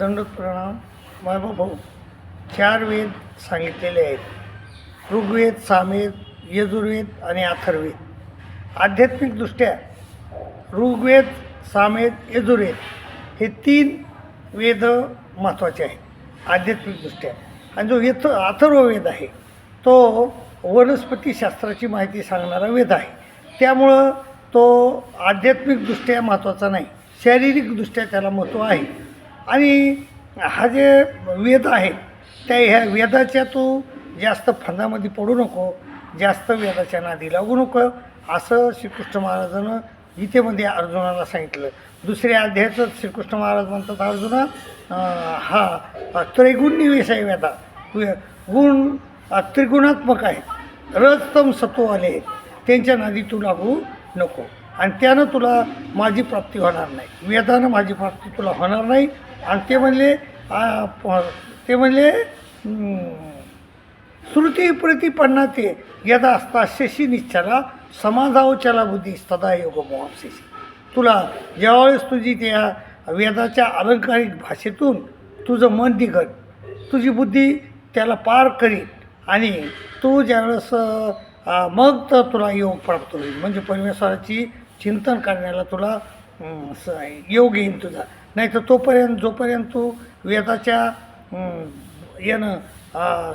दंडक प्रणाम. मायबा भाऊ चार वेद सांगितलेले आहेत. ऋग्वेद सामवेद यजुर्वेद आणि अथर्वेद. आध्यात्मिकदृष्ट्या ऋग्वेद सामवेद यजुर्वेद हे तीन वेद महत्त्वाचे आहेत आध्यात्मिकदृष्ट्या. आणि जो यथ अथर्ववेद आहे तो वनस्पतीशास्त्राची माहिती सांगणारा वेद आहे. त्यामुळं तो आध्यात्मिकदृष्ट्या महत्त्वाचा नाही शारीरिकदृष्ट्या त्याला महत्त्व आहे. आणि हा जे वेद आहे त्या ह्या वेदाच्या तू जास्त फंदामध्ये पडू नको जास्त वेदाच्या नादी लागू नको असं श्रीकृष्ण महाराजानं गीतेमध्ये अर्जुनाला सांगितलं. दुसऱ्या अध्यायाचं श्रीकृष्ण महाराज म्हणतात अर्जुना हा त्रैगुण निवेश आहे वेदा. गुण त्रिगुणात्मक आहेत रजतम सत्व आले. आहेत त्यांच्या नादी तू लागू नको. आणि त्यानं तुला माझी प्राप्ती होणार नाही. वेदानं माझी प्राप्ती तुला होणार नाही. आणि ते म्हणले ते म्हणले श्रुती प्रतिपन्ना ते यदा असताशशी निश्चला समाजावचला बुद्धी सदा योग मोहापशेशी तुला ज्यावेळेस तुझी त्या वेदाच्या अलंकारिक भाषेतून तुझं मन निघत तुझी बुद्धी त्याला पार करील आणि तू ज्यावेळेस मग तर तुला योग प्राप्त होईल. म्हणजे परमेश्वराची चिंतन करण्याला तुला योग येईन तुझा. नाही तर तोपर्यंत जोपर्यंत तू वेदाच्या अं, यानं अ,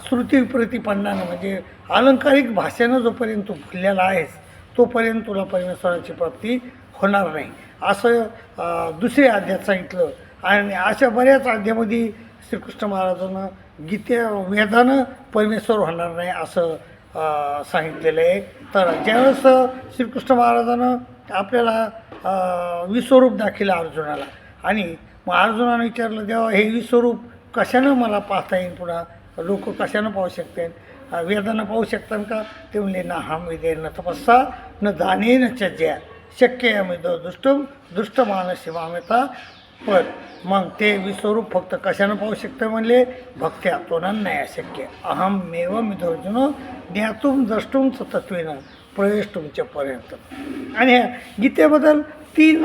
म्हणजे अलंकारिक भाषेनं जोपर्यंत तू भुललेला आहेस तोपर्यंत तुला परमेश्वराची प्राप्ती होणार नाही. असं दुसऱ्या अध्यात सांगितलं. आणि अशा बऱ्याच अध्यामध्ये श्रीकृष्ण महाराजानं गीते वेदानं परमेश्वर होणार नाही असं सांगितलेलं आहे. तर ज्यावेळेस श्रीकृष्ण महाराजानं आपल्याला विश्वरूप दाखिला अर्जुनाला. आणि मग अर्जुनानं विचारलं देवा हे विश्वरूप कशानं मला पाहता येईल पुन्हा लोक कशानं पाहू शकते वेदानं पाहू शकतात का? ते म्हणले ना हम विदे न तपस्सा न दाने न चज्या शक्य आहे दो दुष्टम दुष्ट मानसी पण मग ते विश्वरूप फक्त कशानं पाहू शकतं म्हणले भक्त्या तोनं नाही अशक्य अहम मेव मिदोर्जुन ज्ञातुम द्रष्टुम तत्वेनं प्रवेश तुमच्यापर्यंत. आणि गीतेबद्दल तीन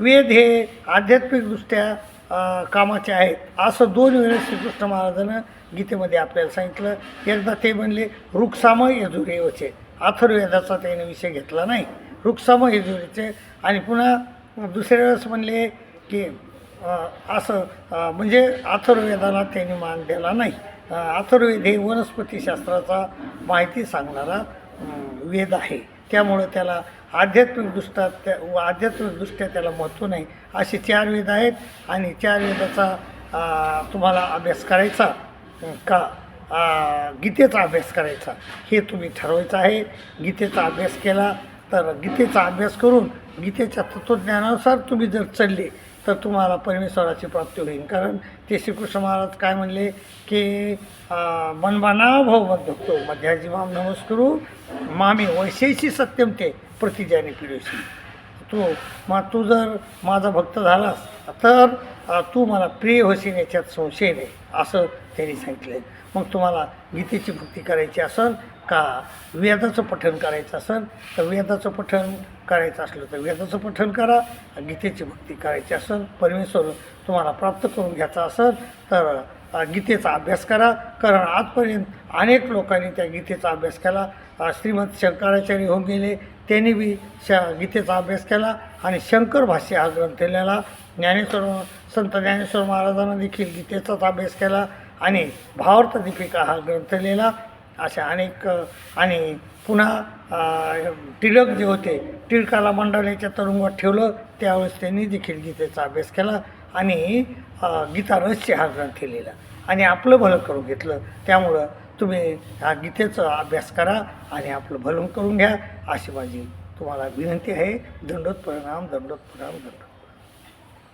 वेद हे आध्यात्मिकदृष्ट्या कामाचे आहेत. असं दोन वेळेस श्रीकृष्ण महाराजानं गीतेमध्ये आपल्याला सांगितलं. एकदा ते म्हणले रुक्साम यजुरेवचे. अथर्वेदाचा त्याने विषय घेतला नाही. रुक्साम यजुरेचे. आणि पुन्हा दुसऱ्या वेळेस म्हणले की असं म्हणजे अथर्वेदाला त्यांनी मान दिला नाही. अथर्वेद हे वनस्पतीशास्त्राचा माहिती सांगणारा वेद आहे. त्यामुळं त्याला आध्यात्मिकदृष्ट्या त्या आध्यात्मिकदृष्ट्या त्याला महत्त्व नाही. असे चार वेद आहेत आणि चार वेदाचा तुम्हाला अभ्यास करायचा का गीतेचा अभ्यास करायचा हे तुम्ही ठरवायचं आहे. गीतेचा अभ्यास केला तर गीतेचा अभ्यास करून गीतेच्या तत्त्वज्ञानानुसार तुम्ही जर चढले तर तुम्हाला परमेश्वराची प्राप्ती होईल. कारण ते श्रीकृष्ण महाराज काय म्हणले की मनमाना भाव बंधतो मध्याजी माम नमस्करू मामी वैशेशी सत्यम ते प्रतिजाने पिढीशी तू मग तू जर माझा भक्त झालास तर तू मला प्रिय होशील याच्यात संशय नाही. असं त्यांनी सांगितले मग तुम्हाला गीतेची भक्ती करायची असेल का वेदाचं पठण करायचं असेल तर वेदाचं पठण करायचं असलं तर वेदाचं पठण करा. गीतेची भक्ती करायची असेल परमेश्वर तुम्हाला प्राप्त करून घ्यायचा असेल तर गीतेचा अभ्यास करा. कारण आजपर्यंत अनेक लोकांनी त्या गीतेचा अभ्यास केला. श्रीमंत शंकराचार्य होऊन गेले त्यांनी बी श गीतेचा अभ्यास केला आणि शंकर भाष्य हा ग्रंथ लिहिला. ज्ञानेश्वर संत ज्ञानेश्वर महाराजांना देखील गीतेचाच अभ्यास केला. आणि भावार्थ दीपिका हा ग्रंथ लिहिला अशा अनेक आणि पुन्हा टिळक जे होते टिळकाला मंडाल्याच्या तरुंगात ठेवलं त्यावेळेस त्यांनी देखील गीतेचा अभ्यास केला आणि गीता रहस्य हा ग्रंथ लिहिला. आणि आपलं भलं करून घेतलं. त्यामुळं तुम्ही हा गीतेचा अभ्यास करा आणि आपलं भलं करून घ्या. अशी माझी तुम्हाला विनंती आहे. दंडोत परिणाम दंडोत परिणाम दंडोत